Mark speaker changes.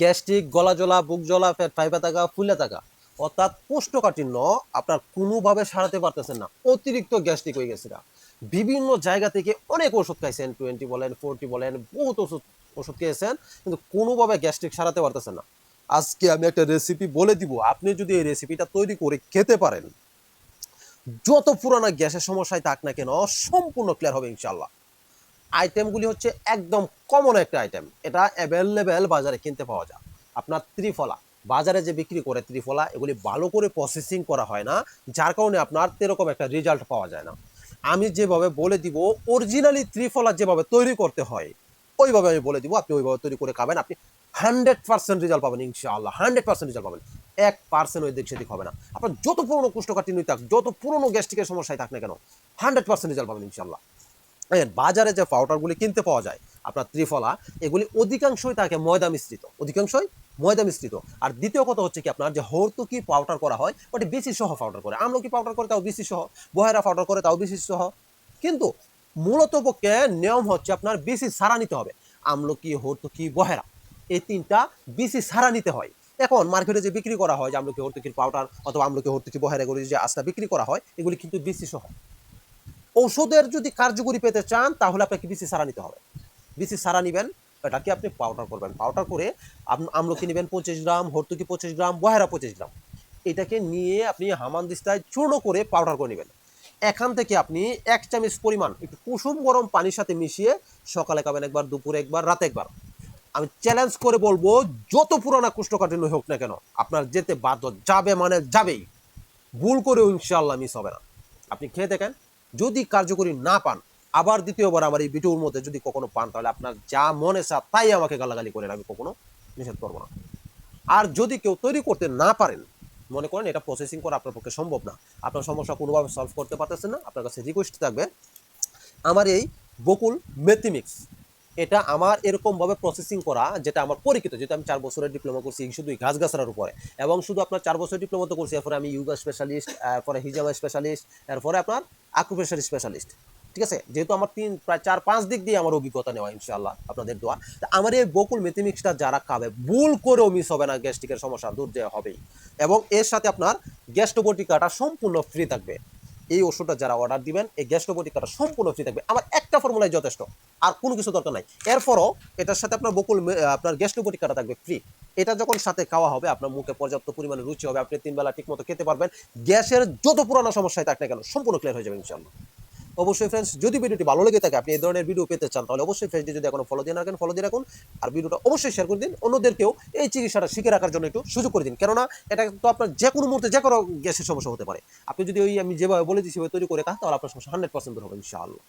Speaker 1: Gastric, গলা জ্বলা, বুক জ্বলা পেট পাইপা থাকা, ফুলে থাকা। অর্থাৎ কোষ্ঠকাঠিন্য আপনার কোনোভাবে সারাতে পারতেছেন না। অতিরিক্ত গ্যাস্ট্রিক হয়ে গেছে। বিভিন্ন জায়গা থেকে অনেক ওষুধ খাইছেন, টোয়েন্টি বলেন, ফোরটি বলেন, বহুত ওষুধ ওষুধ খেয়েছেন, কিন্তু কোনোভাবে গ্যাস্ট্রিক সারাতে পারতেছেন না। আজকে আমি একটা রেসিপি বলে দিব। আপনি যদি এই রেসিপিটা তৈরি করে খেতে পারেন, যত পুরানা গ্যাসের সমস্যায় থাক না কেন, সম্পূর্ণ ক্লিয়ার হবে ইনশাল্লাহ আইটেমগুলি হচ্ছে একদম কমন একটা আইটেম এটা অ্যাভেলেবেল বাজারে কিনতে পাওয়া যায়। আপনার ত্রিফলা, বাজারে যে বিক্রি করে ত্রিফলা, এগুলি ভালো করে প্রসেসিং করা হয় না, যার কারণে আপনার এরকম একটা রেজাল্ট পাওয়া যায় না। আমি যেভাবে বলে দিব অরিজিনালি ত্রিফলা যেভাবে তৈরি করতে হয়, ওইভাবে আমি বলে দিব, আপনি ওইভাবে তৈরি করে খাবেন, আপনি হান্ড্রেড পার্সেন্ট রেজাল্ট পাবেন, ইনশাআল্লাহ। হান্ড্রেড পার্সেন্ট রেজাল্ট পাবেন। এক পার্সেন্ট ওই দিক সেদিক হবে না। আপনার যত পুরনো কুষ্ঠকাঠিন্য থাক, যত পুরনো গ্যাস্ট্রিকের সমস্যায় থাক না কেন হান্ড্রেড পার্সেন্ট রেজাল্ট পাবেন, ইনশাআল্লাহ। বাজারে যে পাউডারগুলি কিনতে পাওয়া যায়, আপনার ত্রিফলা, এগুলি অধিকাংশই থাকে ময়দা মিশ্রিত, অধিকাংশই ময়দা মিশ্রিত। আর দ্বিতীয় কথা হচ্ছে কি, আপনার যে হর্তুকি পাউডার করা হয়, ওটি বেশি সহ পাউডার করে। আমলকি পাউডার করে, তাও বেশি সহ, বহেরা পাউডার করে, তাও বেশি সহ। কিন্তু মূলত পক্ষে নিয়ম হচ্ছে আপনার বেশি সারা নিতে হবে। আমলকি, হর্তুকি, বহেরা, এই তিনটা বেশি সারা নিতে হয়। এখন মার্কেটে যে বিক্রি করা হয়, যে আমলকি, হর্তুকির পাউডার অথবা আমলকি, হর্তুকি, বহেরা, এগুলি যে আস্তা বিক্রি করা হয়, এগুলি কিন্তু বেশি সহ। ঔষধের যদি কার্যকরী পেতে চান, তাহলে আপনাকে বিসি সারা নিতে হবে। বিসি সারা নেবেন, এটাকে আপনি পাউডার করবেন। পাউডার করে আম- আমলকি নেবেন পঁচিশ গ্রাম হর্তুকি পঁচিশ গ্রাম, বহেরা পঁচিশ গ্রাম। এটাকে নিয়ে আপনি হামান দিস্তায় চূর্ণ করে পাউডার করে নেবেন। এখান থেকে আপনি এক চামচ পরিমাণ একটু কুসুম গরম পানির সাথে মিশিয়ে সকালে খাবেন একবার, দুপুরে একবার, রাতে একবার। আমি চ্যালেঞ্জ করে বলব, যত পুরানা কুষ্ঠকাঠিন্য হোক না কেন, আপনার যেতে বাধ্য যাবে মানে যাবেই। ভুল করেও ইনশাল্লাহ মিস হবে না। আপনি খেয়ে দেখেন যদি কার্যকরী না পান, আবার দ্বিতীয়বার আমার এই ভিডিওর মধ্যে যদি কখনো পান, তাহলে আপনার যা মনে চা তাই আমাকে গালাগালি করেন, আমি কখনো নিষেধ করব না। আর যদি কেউ তৈরি করতে না পারেন, মনে করেন এটা প্রসেসিং করা আপনার পক্ষে সম্ভব না, আপনার সমস্যা কোনোভাবে সলভ করতে পারতেছেন না, আপনার কাছে রিকোয়েস্ট থাকবে, আমার এই বকুল মেথিমিক্স এটা আমার এরকমভাবে প্রসেসিং করা, যেটা আমার পরিচিত যেটা আমি চার বছরের ডিপ্লোমা করছি শুধু গাছ গাছার উপরে। এবং শুধু আপনার চার বছর ডিপ্লোমা তো করছি, এরপরে আমি ইউগা স্পেশালিস্ট এরপরে হিজামা স্পেশালিস্ট এরপরে আপনার আকুপ্রেশার স্পেশালিস্ট ঠিক আছে? যেহেতু আমার তিন, প্রায় চার, পাঁচ দিক দিয়ে আমার অভিজ্ঞতা নেওয়া ইনশাল্লাহ আপনাদের দোয়া। তা আমার এই বকুল মেথিমিক্সটা যারা খাবে, ভুল করেও মিস হবে না গ্যাস্ট্রিকের সমস্যা দূর দেওয়া হবেই। এবং এর সাথে আপনার গ্যাস্ট্রোবটিকাটা সম্পূর্ণ ফ্রি থাকবে। এই ওষুধটা যারা অর্ডার দিবেন, এই গ্যাস্ট্রোবটিকাটা সম্পূর্ণ ফ্রি থাকবে। আমার একটা ফর্মুলায় যথেষ্ট, আর কোনো কিছু দরকার নাই। এরপরও এটার সাথে আপনার বকুল আপনার আপনার গ্যাস্ট্রোবটিকাটা থাকবে ফ্রি এটা যখন সাথে খাওয়া হবে, আপনার মুখে পর্যাপ্ত পরিমাণে রুচি হবে, আপনি তিনবেলা ঠিকমতো ঠিক মতো খেতে পারবেন। গ্যাসের যত পুরানো সমস্যায় থাক না কেন, সম্পূর্ণ ক্লিয়ার হয়ে যাবে ইনশাআল্লাহ। অবশ্যই ফ্রেন্ডস যদি ভিডিওটি ভালো লেগে থাকে, আপনি এই ধরনের ভিডিও পেতে চান, তাহলে অবশ্যই ফ্রেন্ডস যদি এখনও ফলো দিয়ে রাখেন ফলো দিয়ে রাখুন, আর ভিডিওটা অবশ্যই শেয়ার করে দিন। অন্যদেরকেও এই চিকিৎসাটা শিখে রাখার জন্য একটু সুযোগ করে দিন। কেননা, এটা তো আপনার যে কোনো মুহূর্তে যে কোনো গ্যাসের সমস্যা হতে পারে। আপনি যদি ওই আমি যেভাবে বলে দিচ্ছি তৈরি করে খান, তাহলে আপনার সমস্যা হান্ড্রেড পার্সেন্ট হবে, ইনশাআল্লাহ।